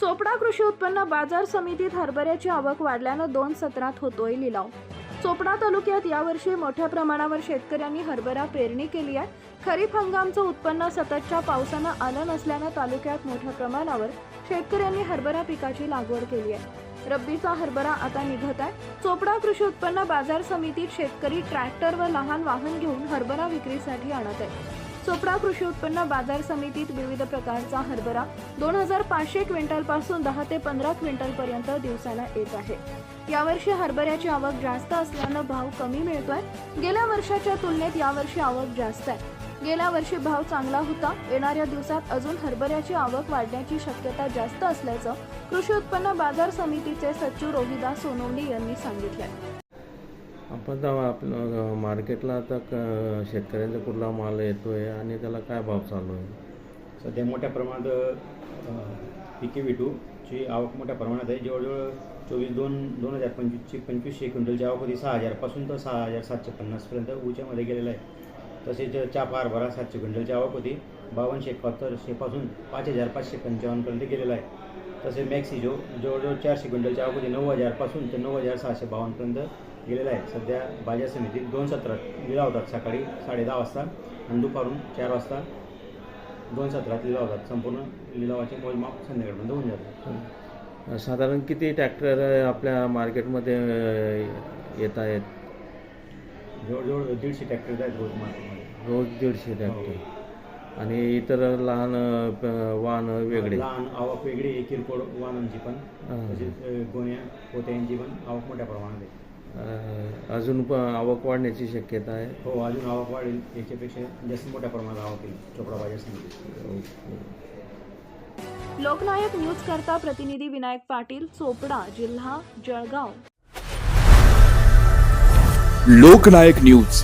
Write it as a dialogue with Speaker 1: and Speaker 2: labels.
Speaker 1: चोपडा कृषी उत्पन्न बाजार समितीत हरभऱ्याची आवक वाढल्यानं दोन सत्रात होतोय लिलाव. चोपडा तालुक्यात यावर्षी मोठ्या प्रमाणावर शेतकऱ्यांनी हरभरा पेरणी केली आहे. खरीप हंगामचं उत्पन्न सततच्या पावसानं आलं नसल्यानं तालुक्यात मोठ्या प्रमाणावर शेतकऱ्यांनी हरभरा पिकाची लागवड केली आहे. रब्बीचा हरभरा आता निघत आहे. चोपडा कृषी उत्पन्न बाजार समितीत शेतकरी ट्रॅक्टर व लहान वाहन घेऊन हरभरा विक्रीसाठी आणत आहे चोपडा कृषी उत्पन्न बाजार समितीत विविध प्रकारचा हरभरा दोन हजार पाचशे क्विंटलपासून दहा ते पंधरा क्विंटल पर्यंत दिवसाला येत आहे. यावर्षी हरभऱ्याची आवक जास्त असल्यानं भाव कमी मिळतोय. गेल्या वर्षाच्या तुलनेत यावर्षी आवक जास्त आहे. गेल्या वर्षी भाव चांगला होता. येणाऱ्या दिवसात अजून हरभऱ्याची आवक वाढण्याची शक्यता जास्त असल्याचं कृषी उत्पन्न बाजार समितीचे सचिव रोहिदास सोनवणे यांनी सांगितलं
Speaker 2: आपण जेव्हा आपलं मार्केटला आता क शेतकऱ्यांचा कुठला माल येतो आहे आणि त्याला काय भाव चालू आहे?
Speaker 3: सध्या मोठ्या प्रमाणात पिके विटूची आवक मोठ्या प्रमाणात आहे. जवळजवळ चोवीस दोन दोन हजार पंचवीसची पंचवीसशे क्विंटलची आवक होती. सहा हजारपासून तर सहा हजार सातशे पन्नासपर्यंत उच्यामध्ये गेलेला आहे. तसेच चाप हरभरा सातशे क्विंटलची आवक होती. बावनशे एकाहत्तरशेपासून पाच हजार पाचशे पंचावन्नपर्यंत गेलेला आहे. तसे मॅक्सिजो जवळजवळ चारशे क्विंटलची आवक होती. नऊ हजारपासून ते नऊ हजार सहाशे बावन्नपर्यंत गेलेला आहे. सध्या बाजार समितीत दोन सत्रात लिलाव होतात. सकाळी साडे दहा वाजता आणि दुपारून चार वाजता दोन सत्रात लिलाव होतात. संपूर्ण लिलावाचे मोजमाप संध्याकाळपर्यंत होऊन जातं
Speaker 2: साधारण किती ट्रॅक्टर आपल्या मार्केटमध्ये येत आहेत?
Speaker 3: जवळजवळ दीडशे ट्रॅक्टर आहेत रोज मार्केटमध्ये.
Speaker 2: रोज दीडशे ट्रॅक्टर. आणि इतर लहान वाहनं वेगळे?
Speaker 3: लहान आवक वेगळी आहे. किरकोळ वाहनांची पण.
Speaker 2: हां.
Speaker 3: तसेच गोण्या पोत्यांची पण आवक मोठ्या प्रमाणात आहे.
Speaker 2: अजून आवक वाढण्याची शक्यता आहे.
Speaker 3: हो अजून आवक वाढेल याच्यापेक्षा जास्त मोठ्या प्रमाणात आवक येईल चोपडा बाजार
Speaker 1: लोकनायक न्यूज करता प्रतिनिधी विनायक पाटील चोपडा जिल्हा जळगाव.
Speaker 4: लोकनायक न्यूज.